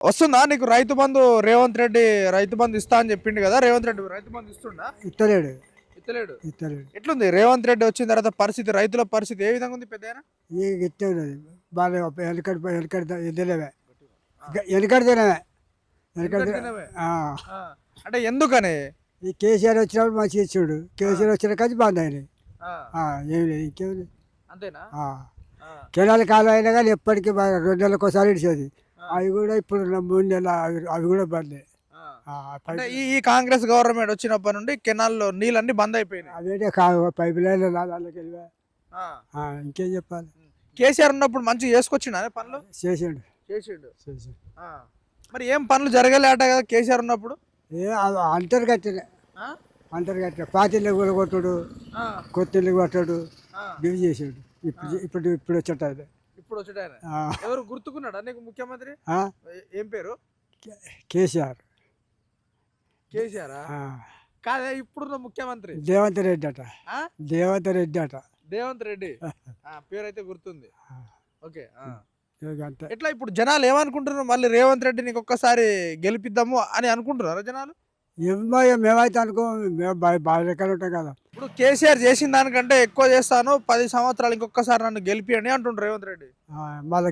వస్తుందా? నీకు రైతు బంధు రేవంత్ రెడ్డి రైతు బంధు ఇస్తా అని చెప్పిండు కదా రేవంత్ రెడ్డి రైతు బంధు ఇస్తుండా? ఇస్తలేడు ఇస్తలేడు ఇస్తలేడు ఎట్లుంది? రేవంత్ రెడ్డి వచ్చిన తర్వాత పరిస్థితి రైతుల పరిస్థితి ఏ విధంగా ఉంది పెద్ద ఉన్నది? బాగా ఎద్దలేవే వెనకడి తినవే. వెనకడి తినవే? ఆ. అంటే ఎందుకని? ఈ కేసీఆర్ వచ్చినప్పుడు మంచిగా ఇచ్చాడు కేసీఆర్ వచ్చిన కానీ బంద్ అయినాయి. ఆ, ఆ, ఏం లేదు ఇంకేం అంతేనా? ఆ. ఆ, కెనాల కాలం అయినా కానీ ఎప్పటికీ రెండు నెలలకు ఒకసారి ఇచ్చేది ఆ, అవి కూడా ఇప్పుడు మూడు నెలలు అవి కూడా బందే. అంటే ఈ ఈ కాంగ్రెస్ గవర్నమెంట్ వచ్చినప్పటి నుండి కెనాల్లో నీళ్ళన్నీ బంద్ అయిపోయినాయి. కా పైప్ లైన్ ఇంకేం చెప్పాలి? కేసీఆర్ ఉన్నప్పుడు మంచిగా చేసుకొచ్చిండ పనులు? చేసిండు. చేసిండు. మరి ఏం పనులు జరగలేట కదా కేసీఆర్ ఉన్నప్పుడు? ఏ కట్టిన. పాతిళ్ళు కూడా కొట్టుడు కొత్తిళ్ళు కొట్టడు. ఇవి చేసాడు. ఇప్పుడు ఇప్పుడు ఇప్పుడు వచ్చేట ఆయన. ఇప్పుడు వచ్చాడు ఆయన. ఎవరు గుర్తుకున్నాడా నీకు ముఖ్యమంత్రి? ఏ- పేరు? కేసీఆర్. కేసీఆర్? ఆ, కాదే ఇప్పుడున్న ముఖ్యమంత్రి. దేవంత్ రెడ్డి అట. ఆ? దేవంత్ రెడ్డి అట. రేవంత్ రెడ్డి. ఆ, పేరైతే గుర్తుంది. ఓకే ఎట్లా ఇప్పుడు జనాలు ఏమనుకుంటున్నారు? మళ్ళీ రేవంత్ రెడ్డి నీకు ఒక్కసారి గెలిపిద్దాము అని అనుకుంటున్నారా జనాలు? ఏమో మేమైతే అనుకో మేము లెక్కలు ఉంటాం కదా. ఇప్పుడు కేసీఆర్ చేసిన దానికంటే ఎక్కువ చేస్తాను పది సంవత్సరాలు ఇంకొకసారి నన్ను గెలిపియండి అంటుండ్రు రేవంత్ రెడ్డి. మళ్ళా?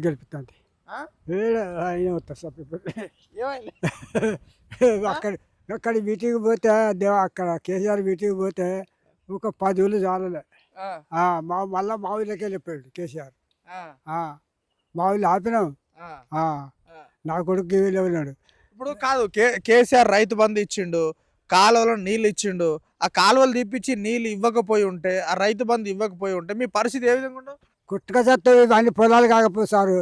ఏడ ఆయన వస్తారు సార్ అక్కడ అక్కడ మీటింగ్ పోతే అక్కడ కేసీఆర్ మీటింగ్ పోతే ఒక పది వేలు చాలలే. మా మళ్ళా మా ఊళ్ళకి వెళ్ళిపోయాడు కేసీఆర్. మా ఊళ్ళో ఆపినాం. నా కొడుకు వీళ్ళు ఉన్నాడు. ఇప్పుడు కాదు. కే కేసీఆర్ రైతు బంధు ఇచ్చిండు కాలువలో నీళ్ళు ఇచ్చిండు ఆ కాలువలు తీపిచ్చి నీళ్ళు ఇవ్వకపోయి ఉంటే ఆ రైతు బంధు ఇవ్వకపోయి ఉంటే మీ పరిస్థితి ఏ విధంగా ఉండవు కుట్టుక చెత్త ఇవన్నీ పొలాలు కాకపోతే సారు?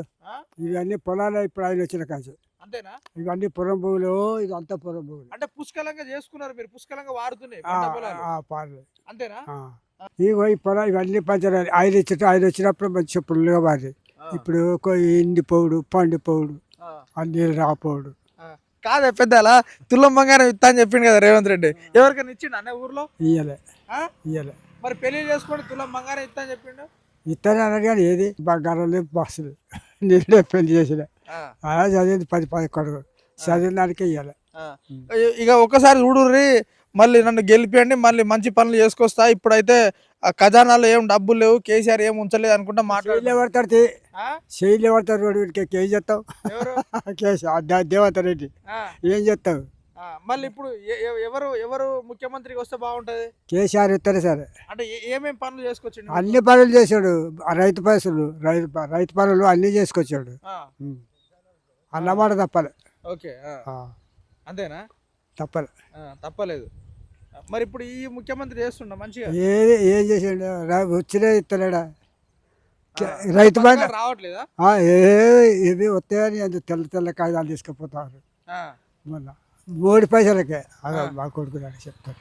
ఇవన్నీ పొలాలు ఇప్పుడు ఆయన వచ్చిన కాదు అంతేనా? ఇవన్నీ పొలం భూములు ఇదంతా పొలం భూములు. అంటే పుష్కలంగా చేసుకున్నారు మీరు. పుష్కలంగా వాడుతున్నాయి అంతేనా. ఇగో ఈ పొలం ఇవన్నీ పంచరాలి ఆయన ఇచ్చిన ఆయన వచ్చినప్పుడు మంచి పుల్లుగా మారి ఆ, ఇప్పుడు ఎండిపోవుడు పండిపోవుడు. అన్ని రాపోవుడు. కాదే పెద్దలా తులం బంగారం ఇస్తా అని చెప్పిండు కదా రేవంత్ రెడ్డి. ఎవరికైనా ఇచ్చిండు అన్న ఊర్లో? ఇయ్యలే? ఇయ్యలే. మరి పెళ్ళి చేసుకోండి తులం బంగారం ఇస్తా అని చెప్పిండు? ఇతనే అన్నాడు ఏది? బంగారం లేదు బస్సులు. నేనే పెళ్ళి చేసిన. అలా చదివింది పది పది కొడుకు చదివిన దానికే ఇయ్యాలి. ఆ. ఇ- ఇక ఒక్కసారి చూడుర్రి మళ్ళీ నన్ను గెలిపియండి మళ్ళీ మంచి పనులు చేసుకొస్తా. ఇప్పుడైతే ఆ ఖజానాలో ఏం డబ్బులు లేవు కేసీఆర్ ఏం ఉంచలేదు అనుకుంటా శైలి మాట్లాడు పడతాడు. శైలి కేసు ఆ దే- దేవత రెడ్డి. ఆ, ఏం చేస్తావు ఆ, మళ్ళీ ఇప్పుడు ఎవరు ఎవరు ముఖ్యమంత్రికి వస్తే బాగుంటది? కేసీఆర్ ఇస్తాడు సరే. అంటే ఏ- ఏమేం పనులు చేసుకొచ్చిండు? అన్ని పనులు చేశాడు. రైతు పైసలు రైతు ప- రైతు పనులు అన్నీ చేసుకొచ్చాడు. అన్నమాట తప్పలే. ఓకే అంతేనా? తప్పలే. తప్పలేదు. మరి ఇప్పుడు ఈ ముఖ్యమంత్రి చేస్తుండ మంచిగా? ఏది ఏం చేసాడు? వచ్చినే ఇస్తలేడా రైతు బంధు రావట్లేదా? ఏ ఇవి వస్తాయని అది తెల్ల తెల్ల కాగితాలు తీసుకుపోతారు. మొన్న మూడు పైసలకే. మా కొడుకు చెప్తారు